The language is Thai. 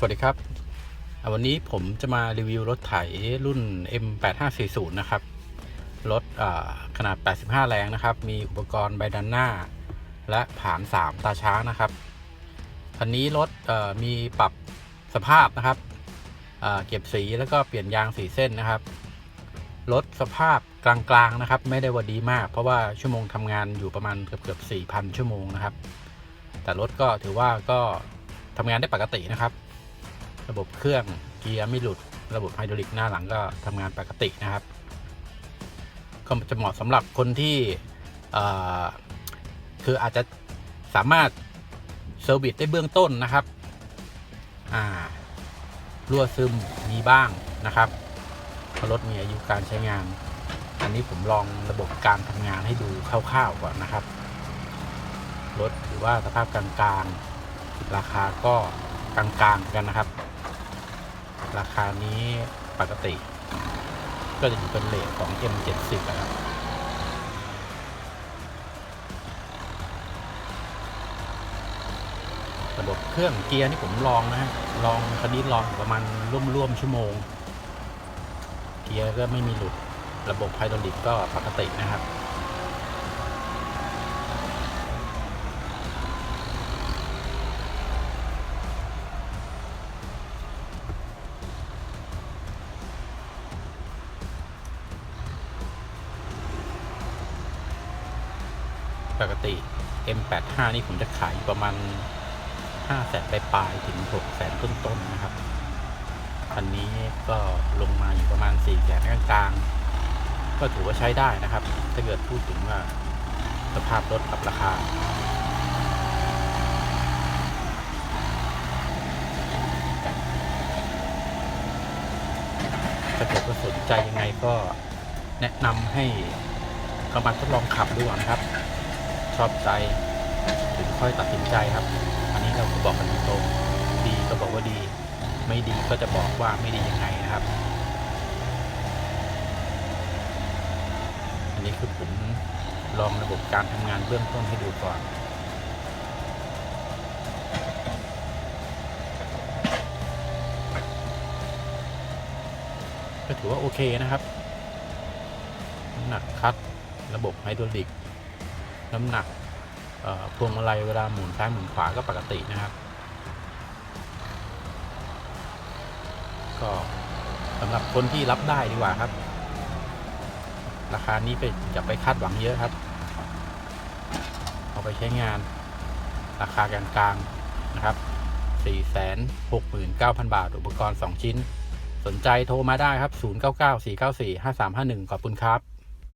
สวัสดีครับ วันนี้ผมจะมารีวิวรถไถรุ่น M8540 นะครับ รถอ่าขนาด 85 แรงนะครับ มีอุปกรณ์ใบดันหน้า และผาน 3 ตาช้างนะครับคันนี้รถมีปรับสภาพนะครับเก็บสีแล้วก็เปลี่ยนยางสีเส้นนะครับ รถสภาพกลางๆนะครับ ไม่ได้ว่าดีมาก เพราะว่าชั่วโมงทำงานอยู่ประมาณเกือบๆ4,000 ชั่วโมงนะครับ แต่รถก็ถือว่าก็ทำงานได้ปกตินะครับ ระบบเครื่องเกียร์ไม่หลุด ระบบไฮดรอลิกหน้าหลังก็ทำงานปกตินะครับ ก็จะเหมาะสำหรับคนที่คืออาจจะสามารถเซอร์วิสได้เบื้องต้นนะครับรั่วซึมมีบ้างนะครับราะรถมีอายุการใช้งาน อันนี้ผมลองระบบการทำงานให้ดูคร่าวๆก่อนนะครับ รถถือว่าสภาพกลางๆ ราคาก็กลางๆกันนะครับ ราคานี้ปกติ ก็จะอยู่เป็นเลทของ M70 นะครับระบบเครื่องเกียร์นี่ผมลองนะฮะลองคันนี้ลองประมาณร่วมๆชั่วโมง เกียร์ก็ไม่มีหลุดระบบไฮดรอลิกก็ปกตินะครับ ปกติ M85 นี่ผมจะขายอยู่ประมาณ5แสนปลายๆถึง6แสนต้นๆนะครับคันนี้ก็ลงมาอยู่ประมาณ4แสนกลางๆ ก็ถือว่าใช้ได้นะครับ ถ้าเกิดพูดถึงว่าสภาพรถกับราคาถ้าเกิดว่าสนใจยังไงก็แนะนำให้เข้ามาทดลองขับดูนะครับ ชอบใจถึงค่อยตัดสินใจครับ อันนี้เราก็บอกกันตรงๆดีก็บอกว่าดี ไม่ดีก็จะบอกว่าไม่ดียังไงนะครับ อันนี้คือผมลองระบบการทำงานเบื้องต้นให้ดูก่อนก็ถือว่าโอเคนะครับ หนักคัดระบบไฮดรอลิก น้ำหนักพวงมาลัยเวลาหมุนซ้ายหมุนขวาก็ปกตินะครับ ก็สำหรับคนที่รับได้ดีกว่าครับ ราคานี้ไปอย่าไปคาดหวังเยอะครับ เอาไปใช้งาน ราคากลางๆนะครับ 469,000 บาท อุปกรณ์ 2 ชิ้น สนใจโทรมาได้ครับ 0994945351 ขอบคุณครับ